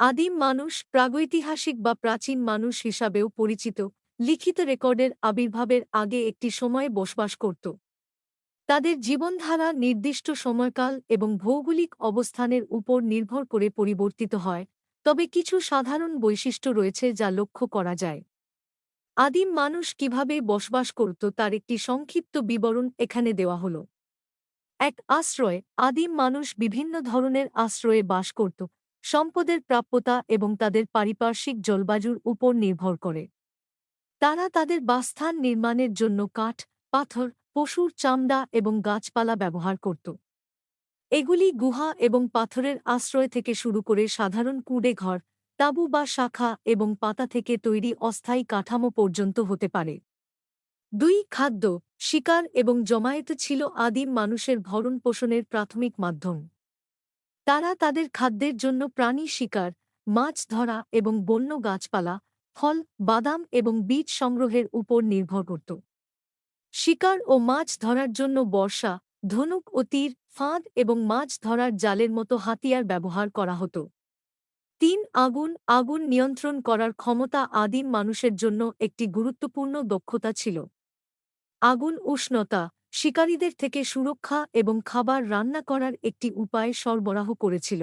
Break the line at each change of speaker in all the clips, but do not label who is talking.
আদিম মানুষ প্রাগৈতিহাসিক বা প্রাচীন মানুষ হিসাবেও পরিচিত, লিখিত রেকর্ডের আবির্ভাবের আগে একটি সময়ে বসবাস করত। তাদের জীবনধারা নির্দিষ্ট সময়কাল এবং ভৌগোলিক অবস্থানের উপর নির্ভর করে পরিবর্তিত হয়, তবে কিছু সাধারণ বৈশিষ্ট্য রয়েছে যা লক্ষ্য করা যায়। আদিম মানুষ কীভাবে বসবাস করত তার একটি সংক্ষিপ্ত বিবরণ এখানে দেওয়া হল। এক আশ্রয় আদিম মানুষ বিভিন্ন ধরনের আশ্রয়ে বাস করত সম্পদের প্রাপ্যতা এবং তাদের পারিপার্শ্বিক জলবায়ুর উপর নির্ভর করে। তারা তাদের বাসস্থান নির্মাণের জন্য কাঠ, পাথর, পশুর চামড়া এবং গাছপালা ব্যবহার করত। এগুলি গুহা এবং পাথরের আশ্রয় থেকে শুরু করে সাধারণ কুঁড়ে ঘর, তাঁবু বা শাখা এবং পাতা থেকে তৈরি অস্থায়ী কাঠামো পর্যন্ত হতে পারে। দুই খাদ্য, শিকার এবং জমায়েত ছিল আদিম মানুষের ভরণ পোষণের প্রাথমিক মাধ্যম। তারা তাদের খাদ্যের জন্য প্রাণী শিকার, মাছ ধরা এবং বন্য গাছপালা, ফল, বাদাম এবং বীজ সংগ্রহের উপর নির্ভর করত। শিকার ও মাছ ধরার জন্য বর্ষা, ধনুক ও তীর, ফাঁদ এবং মাছ ধরার জালের মতো হাতিয়ার ব্যবহার করা হতো। তিন আগুন আগুন নিয়ন্ত্রণ করার ক্ষমতা আদিম মানুষের জন্য একটি গুরুত্বপূর্ণ দক্ষতা ছিল। আগুন উষ্ণতা শিকারীদের থেকে সুরক্ষা এবং খাবার রান্না করার একটি উপায় সরবরাহ করেছিল।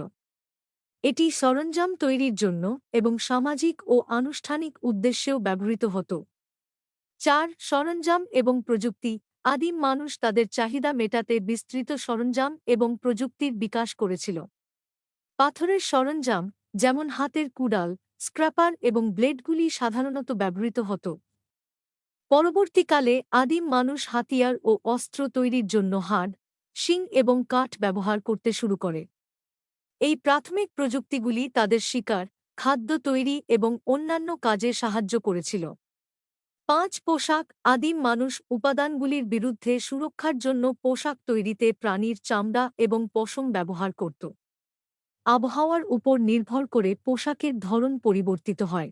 এটি সরঞ্জাম তৈরির জন্য এবং সামাজিক ও আনুষ্ঠানিক উদ্দেশ্যেও ব্যবহৃত হতো। চার, সরঞ্জাম এবং প্রযুক্তি। আদিম মানুষ তাদের চাহিদা মেটাতে বিস্তৃত সরঞ্জাম এবং প্রযুক্তির বিকাশ করেছিল। পাথরের সরঞ্জাম, যেমন হাতের কুড়াল, স্ক্র্যাপার এবং ব্লেডগুলি সাধারণত ব্যবহৃত হতো। পরবর্তীকালে আদিম মানুষ হাতিয়ার ও অস্ত্র তৈরির জন্য হাড়, শিং এবং কাঠ ব্যবহার করতে শুরু করে। এই প্রাথমিক প্রযুক্তিগুলি তাদের শিকার, খাদ্য তৈরি এবং অন্যান্য কাজে সাহায্য করেছিল। পাঁচ পোশাক আদিম মানুষ উপাদানগুলির বিরুদ্ধে সুরক্ষার জন্য পোশাক তৈরিতে প্রাণীর চামড়া এবং পশম ব্যবহার করত। আবহাওয়ার উপর নির্ভর করে পোশাকের ধরন পরিবর্তিত হয়।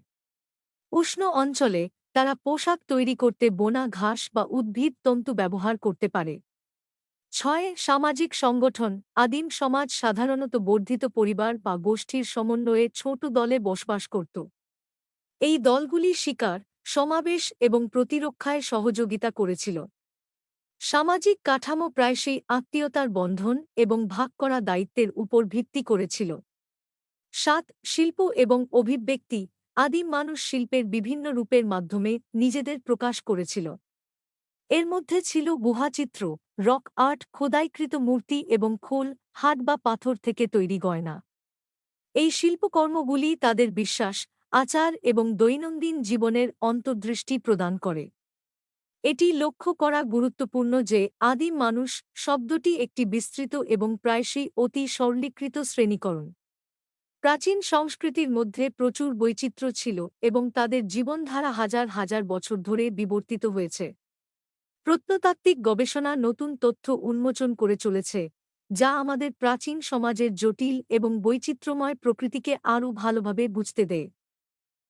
উষ্ণ অঞ্চলে তারা পোশাক তৈরি করতে বোনা, ঘাস বা উদ্ভিদ তন্তু ব্যবহার করতে পারে। ছয়, সামাজিক সংগঠন, আদিম সমাজ সাধারণত বর্ধিত পরিবার বা গোষ্ঠীর সমন্বয়ে ছোট দলে বসবাস করত। এই দলগুলি শিকার, সমাবেশ এবং প্রতিরক্ষায় সহযোগিতা করেছিল। সামাজিক কাঠামো প্রায়শই আত্মীয়তার বন্ধন এবং ভাগ করা দায়িত্বের উপর ভিত্তি করেছিল। সাত, শিল্প এবং অভিব্যক্তি আদিম মানুষ শিল্পের বিভিন্ন রূপের মাধ্যমে নিজেদের প্রকাশ করেছিল। এর মধ্যে ছিল গুহাচিত্র, রক আর্ট, খোদাইকৃত মূর্তি এবং খোল হাট বা পাথর থেকে তৈরি গয়না। এই শিল্পকর্মগুলি তাদের বিশ্বাস, আচার এবং দৈনন্দিন জীবনের অন্তর্দৃষ্টি প্রদান করে। এটি লক্ষ্য করা গুরুত্বপূর্ণ যে আদিম মানুষ শব্দটি একটি বিস্তৃত এবং প্রায়শই অতি সরলীকৃত শ্রেণীকরণ। প্রাচীন সংস্কৃতির মধ্যে প্রচুর বৈচিত্র্য ছিল এবং তাদের জীবনধারা হাজার হাজার বছর ধরে বিবর্তিত হয়েছে। প্রত্নতাত্ত্বিক গবেষণা নতুন তথ্য উন্মোচন করে চলেছে, যা আমাদের প্রাচীন সমাজের জটিল এবং বৈচিত্র্যময় প্রকৃতিকে আরও ভালোভাবে বুঝতে দেয়।